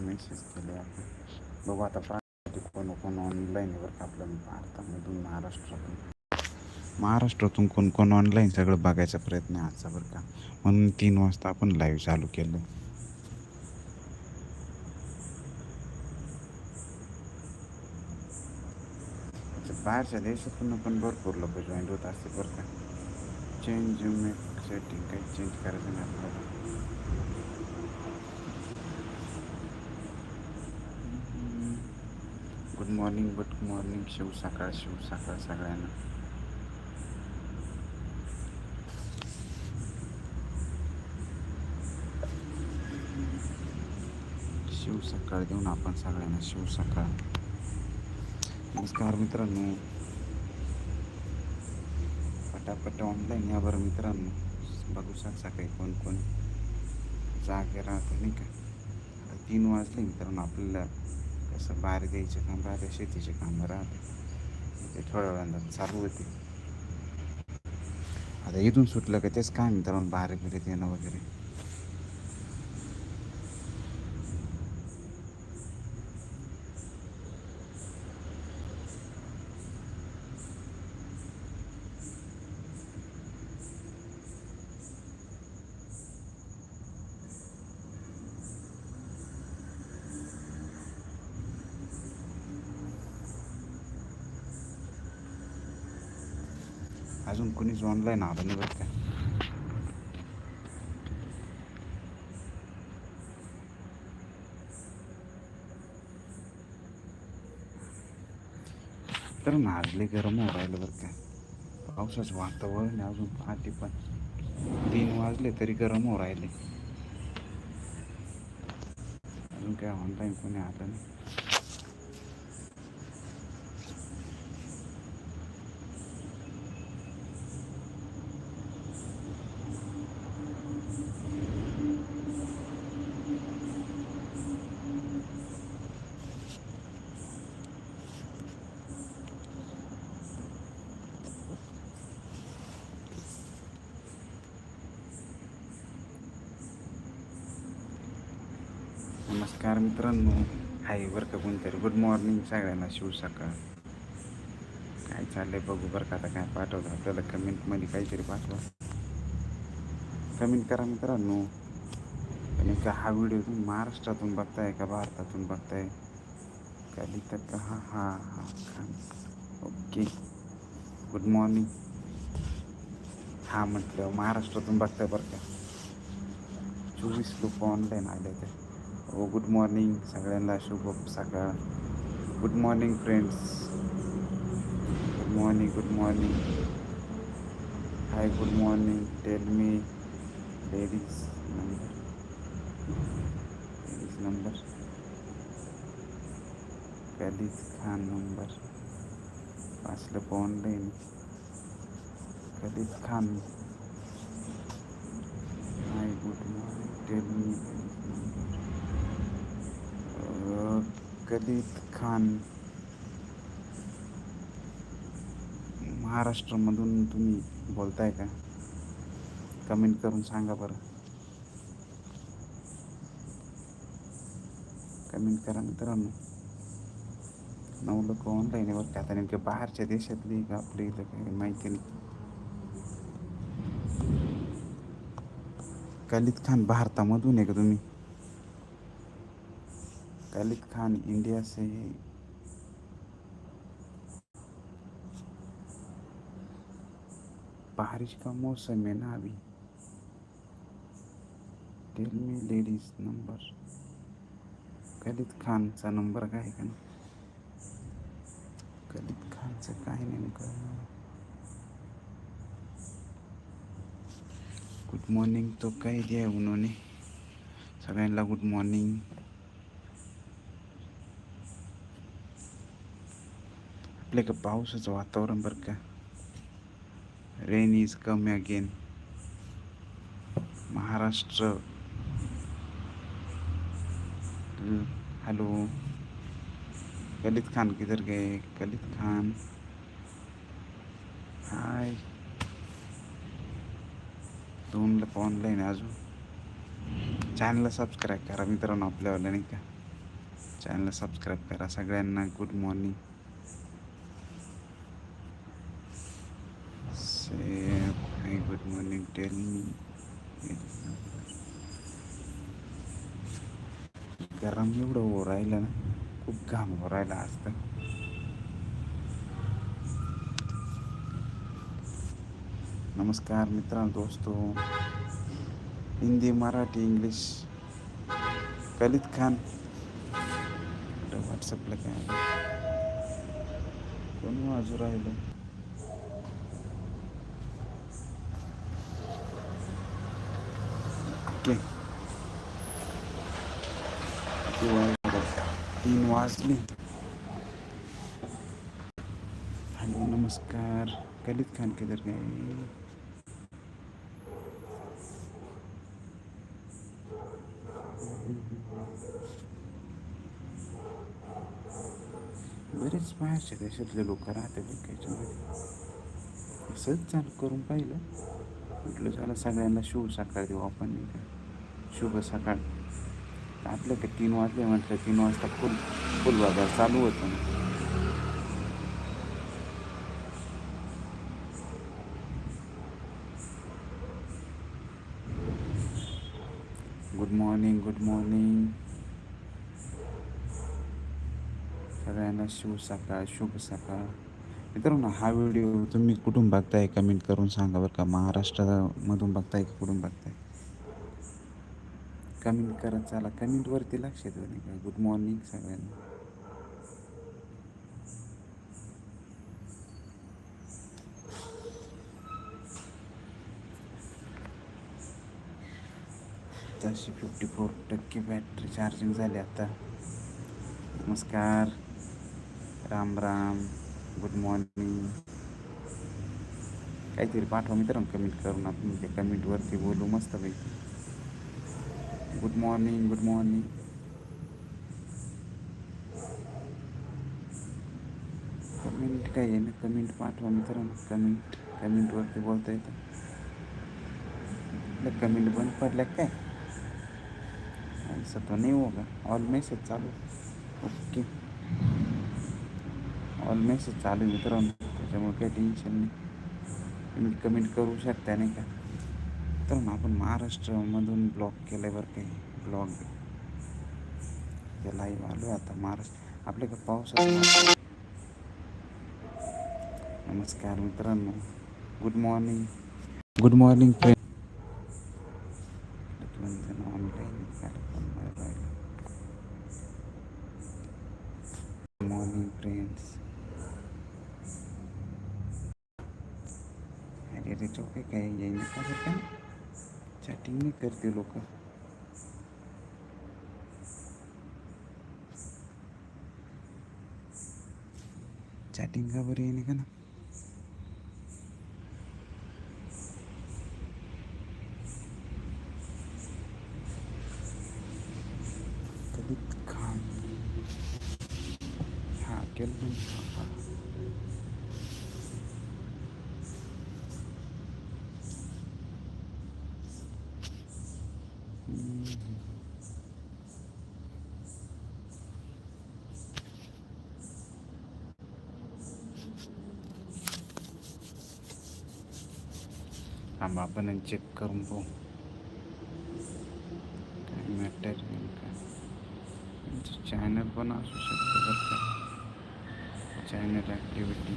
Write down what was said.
Message केले आहे बघू आता पाहते कोण कोण ऑनलाईनवर आपल्या भारतामधून महाराष्ट्रातून. महाराष्ट्रातून कोण कोण ऑनलाईन सगळं बघायचा प्रयत्न आहे आजचा बरं का. म्हणून तीन वाजता आपण लाईव्ह चालू केलं अच्छा, बाहेरच्या देशातून पण भरपूर लोक जॉईन होत असते बरं का. चेंज सेटिंग काही चेंज करायचं नाही आपल्याला. Good morning good morning Shiv सकाळ शिव सकाळ सगळ्यांना. शिव सकाळ देऊन आपण सगळ्यांना शिव सकाळ नमस्कार मित्रांनो. पटापट ऑनलाईन या बरं मित्रांनो. बघू शकता काही कोण कोण जागे राहतं नाही का? तीन वाजले मित्रांनो आपल्याला. कसं बाहेर द्यायचे काम राहते शेतीचे कामं राहते. ते थोड्या वेळानं चालू होते. आता इथून सुटलं का तेच काय मित्रांनो बाहेर फिरत येणं वगैरे. अजून कुणीच ऑनलाईन आलं नाही बरं का. तर नाजले गरम हो राहिलं बरं का. पावसाचं वातावरण आहे अजून पहाटे पण. तीन वाजले तरी गरम हो राहिले. अजून काय ऑनलाईन कोणी आलं नाही. नमस्कार मित्रांनो. हाय बरं का कोणतरी. गुड मॉर्निंग सगळ्यांना. शिव सकाळ. काय चाललंय बघू बरं का आता काय पाठवलं आपल्याला कमेंटमध्ये काहीतरी पाठवा. कमेंट करा मित्रांनो. नेमका का हा व्हिडिओ तुम्ही महाराष्ट्रातून बघताय का भारतातून बघताय? का लिहितात का? हा हा हा. ओके गुड मॉर्निंग हा म्हटलं महाराष्ट्रातून बघताय बरं का. चोवीस लोक ऑनलाईन आले ते हो गुड मॉर्निंग सगळ्यांना शुभ सकाळ. Good morning friends good morning good morning hi good morning tell me ladies number ladies number Kalij Khan number वाचलं online Kalij Khan hi good morning tell me Kalit Khan महाराष्ट्रामधून तुम्ही बोलताय का? Comment करून सांगा बरं. कमेंट करा मित्रांनो. नऊ लोक ऑनलाईन आहे बरं का आता नेमके बाहेरच्या देशातली का आपली इथं काही माहिती नाही. कलीत खान भारतामधून आहे का तुम्ही? कलीत खान इंडिया से है। बारिश का मौसम है ना अभी? Tell me ladies number Kalit खानचा नंबर काय? आहे का ना कलीत खानचं काय नेमकं गुड मॉर्निंग तो काय दिया है उन्होंने। सगळ्यांना गुड मॉर्निंग आपल्या का पावसाचं वातावरण बरं का rain is come again Maharashtra hello Kalit Khan किधर गए कलित खान हाय दोन लोक ऑनलाईन अजून चॅनलला सबस्क्राईब करा मित्रांनो आपल्यावाला नाही का चॅनलला सबस्क्राईब करा सगळ्यांना good morning Hey, good good morning me. गरम एवढं हो राहिलं ना खूप घाम हो राहिला आज तर. नमस्कार मित्रांनो दोस्तो. हिंदी मराठी इंग्लिश कलित खान. व्हॉट्सअपला काय? कोण वाजू राहिलं ओके किती वाजले? तीन वाजले. हॅलो नमस्कार. कलित खान केदर काय बरेच बाहेरच्या देशातले लोक राहतात याच्यामध्ये असंच चालू करून पाहिलं म्हटलं झालं सगळ्यांना शुभ सकाळ देऊ आपण शुभ सकाळ. आपलं ते तीन वाजले म्हटलं तीन वाजता फुल फुल बाजार चालू होतं. ना गुड मॉर्निंग गुड मॉर्निंग सगळ्यांना शुभ सकाळ शुभ सकाळ. मित्रांनो हा व्हिडिओ तुम्ही कुठून बघताय? कमेंट करून सांगा बरं का. महाराष्ट्रामधून बघताय की कुठून बघताय? कमेंट करत चला. कमेंटवरती लक्ष देऊ नाही का? गुड मॉर्निंग सगळ्यांना. तशी फिफ्टी फोर टक्के बॅटरी चार्जिंग झाली आता. नमस्कार. राम राम. गुड मॉर्निंग काहीतरी पाठवा मित्रांनो कमेंट करून आपण त्या कमेंटवरती बोलू मस्त पैकी good morning good morning comment काय आहे ना? कमेंट पाठवा मित्रांनो कमेंट कमेंटवरती बोलता येतं कमेंट बंद पडल्या काय ऐसा तो नहीं होगा। ऑल मैसेज चालू। ओके ऑल मैसेज चालू मित्रांनो त्याच्यामुळे काही टेन्शन नाही तुम्ही कमेंट करू शकता नाही का तर आपण महाराष्ट्रामधून ब्लॉग केलं बरं काही ब्लॉग ते लाईव्ह आलो आता महाराष्ट्र. आपल्या का पावसाचं नमस्कार मित्रांनो. Good morning good morning friend morning friends अरे रे काय काय येईन का चॅटिंग नाही करते लोक चॅटिंग का बरं येईन का ना? कलित खान। हा केलं थांबा आपण चेक करून पाहू. काय मॅटर काय चॅनल पण असू शकतं बरं का. Channel activity